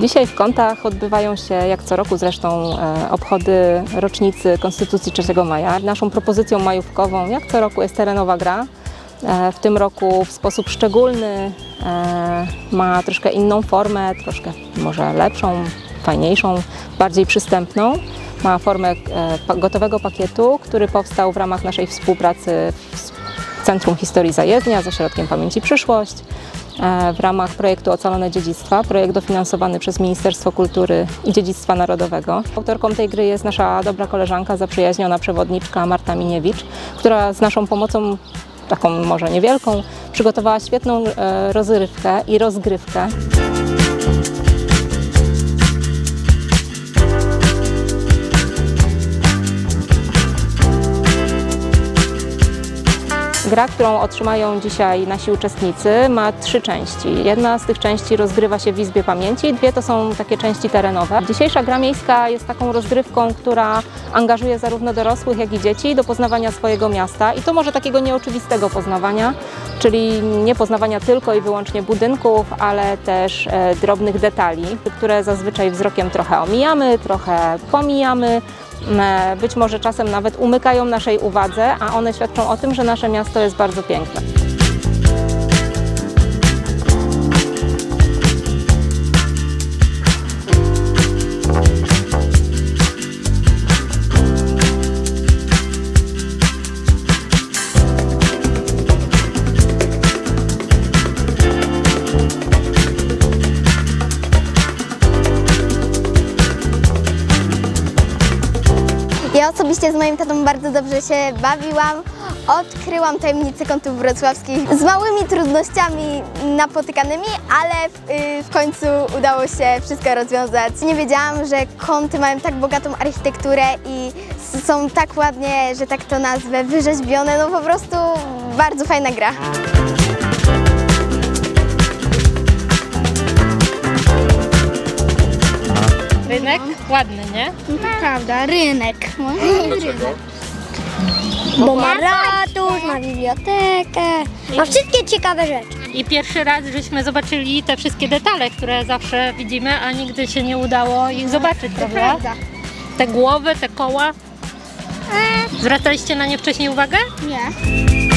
Dzisiaj w Kątach odbywają się, jak co roku zresztą, e, obchody rocznicy Konstytucji 3 maja. Naszą propozycją majówkową, jak co roku, jest terenowa gra. E, W tym roku w sposób szczególny e, ma troszkę inną formę, troszkę może lepszą, fajniejszą, bardziej przystępną. Ma formę gotowego pakietu, który powstał w ramach naszej współpracy z Centrum Historii Zajezdnia z Ośrodkiem Pamięci Przyszłość e, w ramach projektu Ocalone Dziedzictwa, projekt dofinansowany przez Ministerstwo Kultury i Dziedzictwa Narodowego. Autorką tej gry jest nasza dobra koleżanka, zaprzyjaźniona przewodniczka Marta Miniewicz, która z naszą pomocą, taką może niewielką, przygotowała świetną e, rozrywkę i rozgrywkę. Gra, którą otrzymają dzisiaj nasi uczestnicy, ma trzy części. Jedna z tych części rozgrywa się w Izbie Pamięci, dwie to są takie części terenowe. Dzisiejsza gra miejska jest taką rozgrywką, która angażuje zarówno dorosłych, jak i dzieci do poznawania swojego miasta i to może takiego nieoczywistego poznawania, czyli nie poznawania tylko i wyłącznie budynków, ale też e, drobnych detali, które zazwyczaj wzrokiem trochę omijamy, trochę pomijamy. E, Być może czasem nawet umykają naszej uwadze, a one świadczą o tym, że nasze miasto jest bardzo piękne. Ja osobiście z moim tatą bardzo dobrze się bawiłam. Odkryłam tajemnicę kątów wrocławskich z małymi trudnościami napotykanymi, ale w, y, w końcu udało się wszystko rozwiązać. Nie wiedziałam, że kąty mają tak bogatą architekturę i są tak ładnie, że tak to nazwę, wyrzeźbione. No po prostu bardzo fajna gra. Rynek ładny, nie? Prawda, rynek. Bo ma ratusz, ma bibliotekę, ma wszystkie ciekawe rzeczy. I pierwszy raz żeśmy zobaczyli te wszystkie detale, które zawsze widzimy, a nigdy się nie udało ich zobaczyć, prawda? Te głowy, te koła. Zwracaliście na nie wcześniej uwagę? Nie.